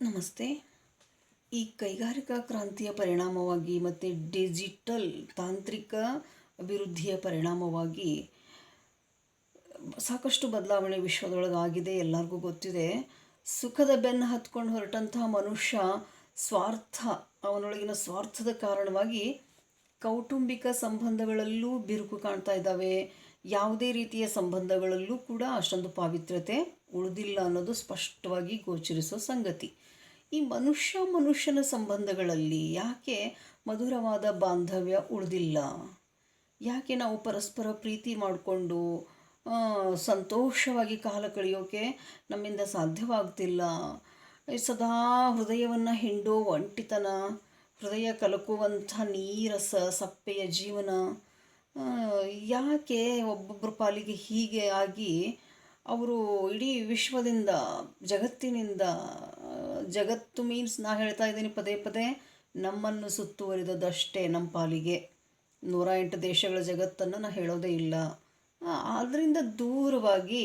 ನಮಸ್ತೆ. ಈ ಕೈಗಾರಿಕಾ ಕ್ರಾಂತಿಯ ಪರಿಣಾಮವಾಗಿ ಮತ್ತು ಡಿಜಿಟಲ್ ತಾಂತ್ರಿಕ ಅಭಿವೃದ್ಧಿಯ ಪರಿಣಾಮವಾಗಿ ಸಾಕಷ್ಟು ಬದಲಾವಣೆ ವಿಶ್ವದೊಳಗಾಗಿದೆ, ಎಲ್ಲರಿಗೂ ಗೊತ್ತಿದೆ. ಸುಖದ ಬೆನ್ನು ಹತ್ಕೊಂಡು ಹೊರಟಂತಹ ಮನುಷ್ಯ ಸ್ವಾರ್ಥ, ಅವನೊಳಗಿನ ಸ್ವಾರ್ಥದ ಕಾರಣವಾಗಿ ಕೌಟುಂಬಿಕ ಸಂಬಂಧಗಳಲ್ಲೂ ಬಿರುಕು ಕಾಣ್ತಾ ಇದ್ದಾವೆ. ಯಾವುದೇ ರೀತಿಯ ಸಂಬಂಧಗಳಲ್ಲೂ ಕೂಡ ಅಷ್ಟೊಂದು ಪಾವಿತ್ರ್ಯತೆ ಉಳಿದಿಲ್ಲ ಅನ್ನೋದು ಸ್ಪಷ್ಟವಾಗಿ ಗೋಚರಿಸೋ ಸಂಗತಿ. ಈ ಮನುಷ್ಯ ಮನುಷ್ಯನ ಸಂಬಂಧಗಳಲ್ಲಿ ಯಾಕೆ ಮಧುರವಾದ ಬಾಂಧವ್ಯ ಉಳಿದಿಲ್ಲ? ಯಾಕೆ ನಾವು ಪರಸ್ಪರ ಪ್ರೀತಿ ಮಾಡಿಕೊಂಡು ಸಂತೋಷವಾಗಿ ಕಾಲ ಕಳೆಯೋಕೆ ನಮ್ಮಿಂದ ಸಾಧ್ಯವಾಗ್ತಿಲ್ಲ? ಸದಾ ಹೃದಯವನ್ನು ಹಿಂಡೋ ಒಂಟಿತನ, ಹೃದಯ ಕಲಕುವಂಥ ನೀರಸ ಸಪ್ಪೆಯ ಜೀವನ ಯಾಕೆ ಒಬ್ಬೊಬ್ಬರ ಪಾಲಿಗೆ ಹೀಗೆ ಆಗಿ ಅವರು ಇಡೀ ವಿಶ್ವದಿಂದ, ಜಗತ್ತಿನಿಂದ ಜಗತ್ತು ಮೀನ್ಸ್ ನಾ ಹೇಳ್ತಾ ಇದ್ದೀನಿ ಪದೇ ಪದೇ ನಮ್ಮನ್ನು ಸುತ್ತುವರಿದದಷ್ಟೇ ನಮ್ಮ ಪಾಲಿಗೆ. ನೂರ ಎಂಟು ದೇಶಗಳ ಜಗತ್ತನ್ನು ನಾ ಹೇಳೋದೇ ಇಲ್ಲ. ಆದ್ದರಿಂದ ದೂರವಾಗಿ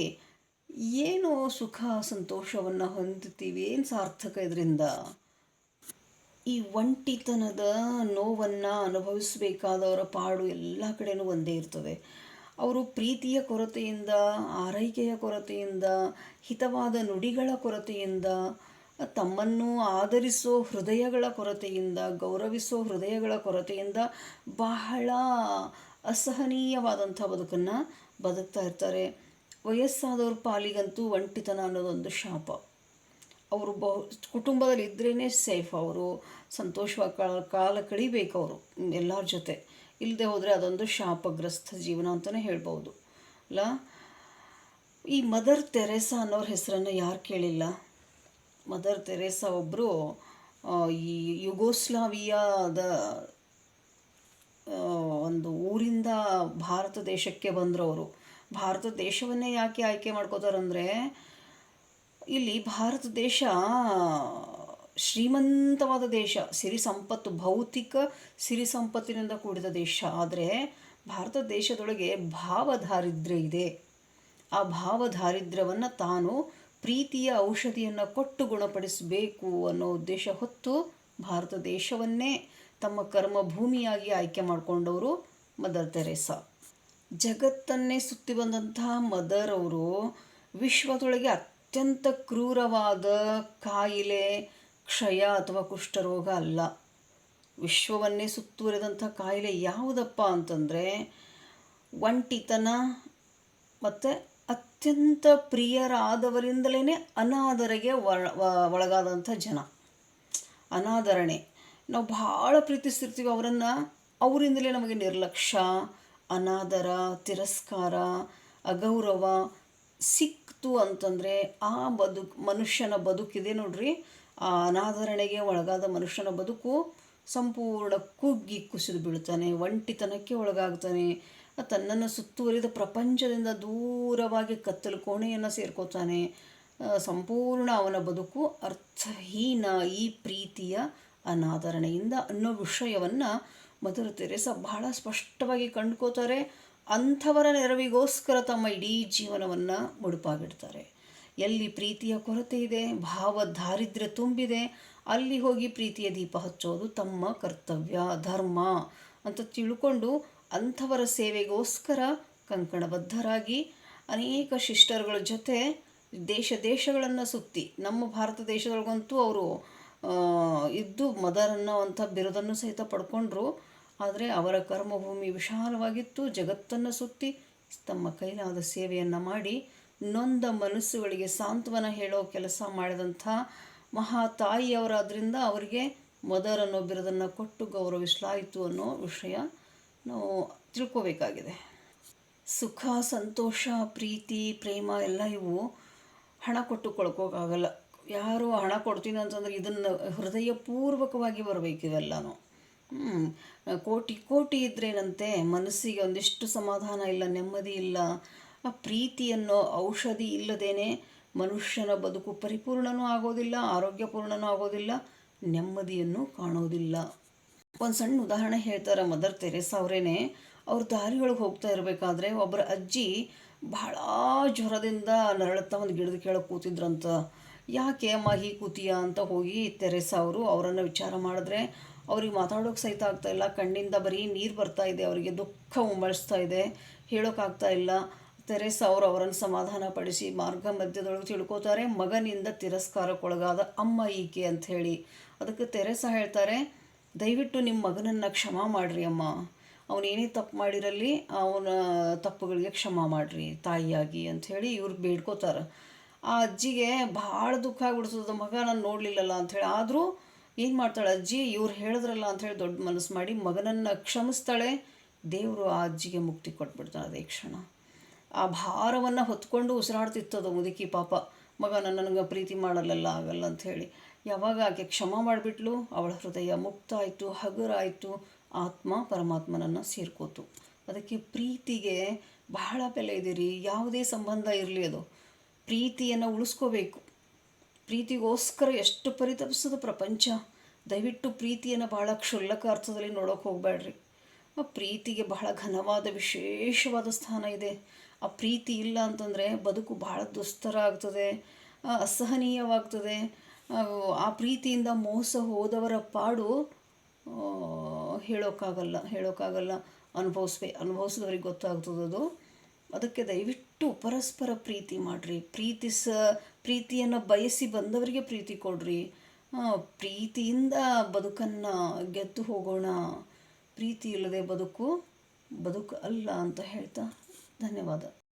ಏನು ಸುಖ ಸಂತೋಷವನ್ನು ಹೊಂದುತ್ತೀವಿ, ಏನು ಸಾರ್ಥಕ ಇದರಿಂದ? ಈ ಒಂಟಿತನದ ನೋವನ್ನು ಅನುಭವಿಸಬೇಕಾದವರ ಪಾಡು ಎಲ್ಲ ಕಡೆಯೂ ಒಂದೇ ಇರ್ತದೆ ಅವರು ಪ್ರೀತಿಯ ಕೊರತೆಯಿಂದ, ಆರೈಕೆಯ ಕೊರತೆಯಿಂದ, ಹಿತವಾದ ನುಡಿಗಳ ಕೊರತೆಯಿಂದ ತಮ್ಮನ್ನು ಆದರಿಸೋ ಹೃದಯಗಳ ಕೊರತೆಯಿಂದ, ಗೌರವಿಸೋ ಹೃದಯಗಳ ಕೊರತೆಯಿಂದ ಬಹಳ ಅಸಹನೀಯವಾದಂಥ ಬದುಕನ್ನು ಬದುಕ್ತಾ ಇರ್ತಾರೆ. ವಯಸ್ಸಾದವ್ರ ಪಾಲಿಗಂತೂ ಒಂಟಿತನ ಅನ್ನೋದೊಂದು ಶಾಪ. ಅವರು ಬಹು, ಕುಟುಂಬದಲ್ಲಿ ಇದ್ರೇ ಸೇಫ್ ಅವರು ಸಂತೋಷವಾಗಿ ಕಾಲ ಕಾಲ ಕಳಿಬೇಕು ಅವರು, ಎಲ್ಲರ ಜೊತೆ. ಇಲ್ಲದೆ ಹೋದರೆ ಅದೊಂದು ಶಾಪಗ್ರಸ್ತ ಜೀವನ ಅಂತಲೇ ಹೇಳ್ಬೋದು ಅಲ್ಲ? ಈ ಮದರ್ ತೆರೆಸಾ ಅನ್ನೋರ ಹೆಸರನ್ನು ಯಾರು ಕೇಳಿಲ್ಲ? ಮದರ್ ತೆರೇಸಾ ಒಬ್ಬರು ಈ ಯುಗೋಸ್ಲಾವಿಯಾದ ಒಂದು ಊರಿಂದ ಭಾರತ ದೇಶಕ್ಕೆ ಬಂದರು ಅವರು ಭಾರತ ದೇಶವನ್ನೇ ಯಾಕೆ ಆಯ್ಕೆ ಮಾಡ್ಕೋತಾರಂದರೆ, ಇಲ್ಲಿ ಭಾರತ ದೇಶ ಶ್ರೀಮಂತವಾದ ದೇಶ, ಸಿರಿ ಸಂಪತ್ತು, ಭೌತಿಕ ಸಿರಿ ಸಂಪತ್ತಿನಿಂದ ಕೂಡಿದ ದೇಶ. ಆದರೆ ಭಾರತ ದೇಶದೊಳಗೆ ಭಾವಧಾರಿದ್ರ್ಯ ಇದೆ. ಆ ಭಾವಧಾರಿದ್ರ್ಯವನ್ನು ತಾನು ಪ್ರೀತಿಯ ಔಷಧಿಯನ್ನು ಕೊಟ್ಟು ಗುಣಪಡಿಸಬೇಕು ಅನ್ನೋ ಉದ್ದೇಶ ಹೊತ್ತು ಭಾರತ ದೇಶವನ್ನೇ ತಮ್ಮ ಕರ್ಮಭೂಮಿಯಾಗಿ ಆಯ್ಕೆ ಮಾಡಿಕೊಂಡವರು ಮದರ್ ತೆರೇಸಾ. ಜಗತ್ತನ್ನೇ ಸುತ್ತಿ ಬಂದಂತಹ ಮದರ್ ಅವರು ವಿಶ್ವದೊಳಗೆ ಅತ್ಯಂತ ಕ್ರೂರವಾದ ಕಾಯಿಲೆ, ಕ್ಷಯ ಅಥವಾ ಕುಷ್ಠರೋಗ ಅಲ್ಲ. ವಿಶ್ವವನ್ನೇ ಸುತ್ತುವರಿದಂಥ ಕಾಯಿಲೆ ಯಾವುದಪ್ಪ ಅಂತಂದರೆ, ಒಂಟಿತನ ಮತ್ತು ಅತ್ಯಂತ ಪ್ರಿಯರಾದವರಿಂದಲೇ ಅನಾದರಿಗೆ ಒಳ ಒಳಗಾದಂಥ ಜನ. ಅನಾದರಣೆ. ನಾವು ಭಾಳ ಪ್ರೀತಿಸ್ತಿರ್ತೀವಿ ಅವರನ್ನು. ಅವರಿಂದಲೇ ನಮಗೆ ನಿರ್ಲಕ್ಷ್ಯ ಅನಾದರ, ತಿರಸ್ಕಾರ, ಅಗೌರವ ಸಿಕ್ತು ಅಂತಂದರೆ ಆ ಬದುಕು, ಮನುಷ್ಯನ ಬದುಕಿದೆ ನೋಡ್ರಿ. ಆ ಅನಾದರಣೆಗೆ ಒಳಗಾದ ಮನುಷ್ಯನ ಬದುಕು ಸಂಪೂರ್ಣ ಕುಗ್ಗಿ ಕುಸಿದು ಬೀಳ್ತಾನೆ, ಒಂಟಿತನಕ್ಕೆ ಒಳಗಾಗ್ತಾನೆ. ತನ್ನನ್ನು ಸುತ್ತುವರಿದ ಪ್ರಪಂಚದಿಂದ ದೂರವಾಗಿ ಕತ್ತಲು ಕೋಣೆಯನ್ನು ಸೇರ್ಕೋತಾನೆ. ಸಂಪೂರ್ಣ ಅವನ ಬದುಕು ಅರ್ಥಹೀನ ಈ ಪ್ರೀತಿಯ ಅನಾದರಣೆಯಿಂದ ಅನ್ನೋ ವಿಷಯವನ್ನು ಮದರ್ ತೆರೇಸ ಬಹಳ ಸ್ಪಷ್ಟವಾಗಿ ಕಂಡ್ಕೋತಾರೆ. ಅಂಥವರ ನೆರವಿಗೋಸ್ಕರ ತಮ್ಮ ಇಡೀ ಜೀವನವನ್ನು ಮುಡುಪಾಗಿಡ್ತಾರೆ. ಎಲ್ಲಿ ಪ್ರೀತಿಯ ಕೊರತೆ ಇದೆ, ಭಾವ ದಾರಿದ್ರ್ಯ ತುಂಬಿದೆ, ಅಲ್ಲಿ ಹೋಗಿ ಪ್ರೀತಿಯ ದೀಪ ಹಚ್ಚೋದು ತಮ್ಮ ಕರ್ತವ್ಯ, ಧರ್ಮ ಅಂತ ತಿಳ್ಕೊಂಡು ಅಂಥವರ ಸೇವೆಗೋಸ್ಕರ ಕಂಕಣಬದ್ಧರಾಗಿ ಅನೇಕ ಶಿಷ್ಟರುಗಳ ಜೊತೆ ದೇಶ ದೇಶಗಳನ್ನು ಸುತ್ತಿ, ನಮ್ಮ ಭಾರತ ದೇಶದೊಳಗಂತೂ ಅವರು ಇದ್ದು ಮದರ್ ಅನ್ನೋವಂಥ ಬಿರುದನ್ನು ಸಹಿತ ಪಡ್ಕೊಂಡ್ರು. ಆದರೆ ಅವರ ಕರ್ಮಭೂಮಿ ವಿಶಾಲವಾಗಿತ್ತು, ಜಗತ್ತನ್ನು ಸುತ್ತಿ ತಮ್ಮ ಕೈಲಾದ ಸೇವೆಯನ್ನು ಮಾಡಿ, ನೊಂದ ಮನಸ್ಸುಗಳಿಗೆ ಸಾಂತ್ವನ ಹೇಳೋ ಕೆಲಸ ಮಾಡಿದಂಥ ಮಹಾ ತಾಯಿಯವರಾದ್ರಿಂದ ಅವರಿಗೆ ಮದರ್ ಅನ್ನೋ ಬಿರುದನ್ನು ಕೊಟ್ಟು ಗೌರವಿಸಲಾಯಿತು ಅನ್ನೋ ವಿಷಯ ನಾವು ತಿಳ್ಕೋಬೇಕಾಗಿದೆ. ಸುಖ, ಸಂತೋಷ, ಪ್ರೀತಿ, ಪ್ರೇಮ ಎಲ್ಲ ಇವು ಹಣ ಕೊಟ್ಟು ಕೊಳ್ಕೋಕ್ಕಾಗಲ್ಲ ಯಾರು ಹಣ ಕೊಡ್ತೀನಿ ಅಂತಂದ್ರೆ ಇದನ್ನು ಹೃದಯಪೂರ್ವಕವಾಗಿ ಬರಬೇಕು ಇವೆಲ್ಲನೂ. ಕೋಟಿ ಕೋಟಿ ಇದ್ರೇನಂತೆ ಮನಸ್ಸಿಗೆ ಒಂದಿಷ್ಟು ಸಮಾಧಾನ ಇಲ್ಲ, ನೆಮ್ಮದಿ ಇಲ್ಲ, ಆ ಪ್ರೀತಿಯನ್ನು ಔಷಧಿ ಇಲ್ಲದೇನೆ ಮನುಷ್ಯನ ಬದುಕು ಪರಿಪೂರ್ಣನೂ ಆಗೋದಿಲ್ಲ, ಆರೋಗ್ಯಪೂರ್ಣನೂ ಆಗೋದಿಲ್ಲ, ನೆಮ್ಮದಿಯನ್ನು ಕಾಣೋದಿಲ್ಲ. ಒಂದು ಸಣ್ಣ ಉದಾಹರಣೆ ಹೇಳ್ತಾರೆ ಮದರ್ ತೆರೇಸಾ ಅವರೇನೆ. ಅವ್ರ ದಾರಿಯೊಳಗೆ ಹೋಗ್ತಾ ಇರಬೇಕಾದ್ರೆ ಒಬ್ಬರ ಅಜ್ಜಿ ಬಹಳ ಜ್ವರದಿಂದ ನರಳುತ್ತಾ ಒಂದು ಗಿಡದ ಕೆಳಗೆ ಕೂತಿದ್ರಂತ. ಯಾಕೆ ಅಮ್ಮ ಹೀ ಕೂತೀಯ ಅಂತ ಹೋಗಿ ತೆರೆಸ ಅವರು ಅವರನ್ನು ವಿಚಾರ ಮಾಡಿದ್ರೆ ಅವ್ರಿಗೆ ಮಾತಾಡೋಕೆ ಸಹಿತ ಆಗ್ತಾ ಇಲ್ಲ. ಕಣ್ಣಿಂದ ಬರೀ ನೀರು ಬರ್ತಾ ಇದೆ, ಅವರಿಗೆ ದುಃಖ ಉಮ್ಮಳಿಸ್ತಾ ಇದೆ ಹೇಳೋಕ್ಕಾಗ್ತಾ ಇಲ್ಲ. ತೆರೆಸ ಅವರು ಅವರನ್ನು ಸಮಾಧಾನ ಪಡಿಸಿ ಮಾರ್ಗ ಮಧ್ಯದೊಳಗೆ ತಿಳ್ಕೊತಾರೆ, ಮಗನಿಂದ ತಿರಸ್ಕಾರಕ್ಕೊಳಗಾದ ಅಮ್ಮ ಈಕೆ ಅಂತ ಹೇಳಿ. ಅದಕ್ಕೆ ತೆರೆಸ ಹೇಳ್ತಾರೆ ದಯವಿಟ್ಟು ನಿಮ್ಮ ಮಗನನ್ನು ಕ್ಷಮ ಮಾಡಿರಿ ಅಮ್ಮ. ಅವನೇನೇ ತಪ್ಪು ಮಾಡಿರಲ್ಲಿ ಅವನ ತಪ್ಪುಗಳಿಗೆ ಕ್ಷಮ ಮಾಡಿರಿ ತಾಯಿಯಾಗಿ ಅಂಥೇಳಿ ಇವ್ರು ಬೇಡ್ಕೋತಾರೆ. ಆ ಅಜ್ಜಿಗೆ ಭಾಳ ದುಃಖ ಆಗ್ಬಿಡ್ತದ, ಮಗ, ನಾನು ನೋಡಲಿಲ್ಲಲ್ಲ ಅಂಥೇಳಿ ಆದರೂ ಏನು ಮಾಡ್ತಾಳೆ ಅಜ್ಜಿ? ಇವ್ರು ಹೇಳಿದ್ರಲ್ಲ ಅಂಥೇಳಿ ದೊಡ್ಡ ಮನಸ್ಸು ಮಾಡಿ ಮಗನನ್ನು ಕ್ಷಮಿಸ್ತಾಳೆ. ದೇವರು ಆ ಅಜ್ಜಿಗೆ ಮುಕ್ತಿ ಕೊಟ್ಬಿಡ್ತಾನೆ ಅದೇ ಕ್ಷಣ. ಆ ಭಾರವನ್ನು ಹೊತ್ಕೊಂಡು ಉಸಿರಾಡ್ತಿತ್ತದು ಮುದುಕಿ ಪಾಪ. ಮಗ ನನಗೆ ಪ್ರೀತಿ ಮಾಡಲ್ಲ ಆಗಲ್ಲ ಅಂಥೇಳಿ ಯಾವಾಗ ಆಕೆ ಕ್ಷಮ ಮಾಡಿಬಿಟ್ಲು? ಅವಳ ಹೃದಯ ಮುಕ್ತ ಆಯಿತು ಹಗುರಾಯಿತು, ಆತ್ಮ ಪರಮಾತ್ಮನನ್ನು ಸೇರ್ಕೋತು. ಅದಕ್ಕೆ ಪ್ರೀತಿಗೆ ಬಹಳ ಬೆಲೆ ಇದೀರಿ ಯಾವುದೇ ಸಂಬಂಧ ಇರಲಿ ಅದು. ಪ್ರೀತಿಯನ್ನು ಉಳಿಸ್ಕೋಬೇಕು. ಪ್ರೀತಿಗೋಸ್ಕರ ಎಷ್ಟು ಪರಿತಪಿಸೋದು ಪ್ರಪಂಚ. ದಯವಿಟ್ಟು ಪ್ರೀತಿಯನ್ನು ಬಹಳ ಕ್ಷುಲ್ಲಕ ಅರ್ಥದಲ್ಲಿ ನೋಡೋಕೆ ಹೋಗಬೇಡ್ರಿ ಆ ಪ್ರೀತಿಗೆ ಬಹಳ ಘನವಾದ ವಿಶೇಷವಾದ ಸ್ಥಾನ ಇದೆ. ಆ ಪ್ರೀತಿ ಇಲ್ಲ ಅಂತಂದರೆ ಬದುಕು ಬಹಳ ದುಸ್ತರ ಆಗ್ತದೆ, ಅಸಹನೀಯವಾಗ್ತದೆ. ಆ, ಪ್ರೀತಿಯಿಂದ ಮೋಸ ಹೋದವರ ಪಾಡು ಹೇಳೋಕ್ಕಾಗಲ್ಲ ಹೇಳೋಕ್ಕಾಗಲ್ಲ ಅನುಭವಿಸ್ಬೇ ಅನುಭವಿಸಿದವ್ರಿಗೆ ಗೊತ್ತಾಗ್ತದದು ಅದಕ್ಕೆ ದಯವಿಟ್ಟು ಪರಸ್ಪರ ಪ್ರೀತಿ ಮಾಡಿರಿ. ಪ್ರೀತಿಸ ಪ್ರೀತಿಯನ್ನು ಬಯಸಿ ಬಂದವರಿಗೆ ಪ್ರೀತಿ ಕೊಡ್ರಿ. ಪ್ರೀತಿಯಿಂದ ಬದುಕನ್ನು ಗೆದ್ದು ಹೋಗೋಣ. ಪ್ರೀತಿ ಇಲ್ಲದೆ ಬದುಕು ಬದುಕು ಅಲ್ಲ ಅಂತ ಹೇಳ್ತಾ ಧನ್ಯವಾದ.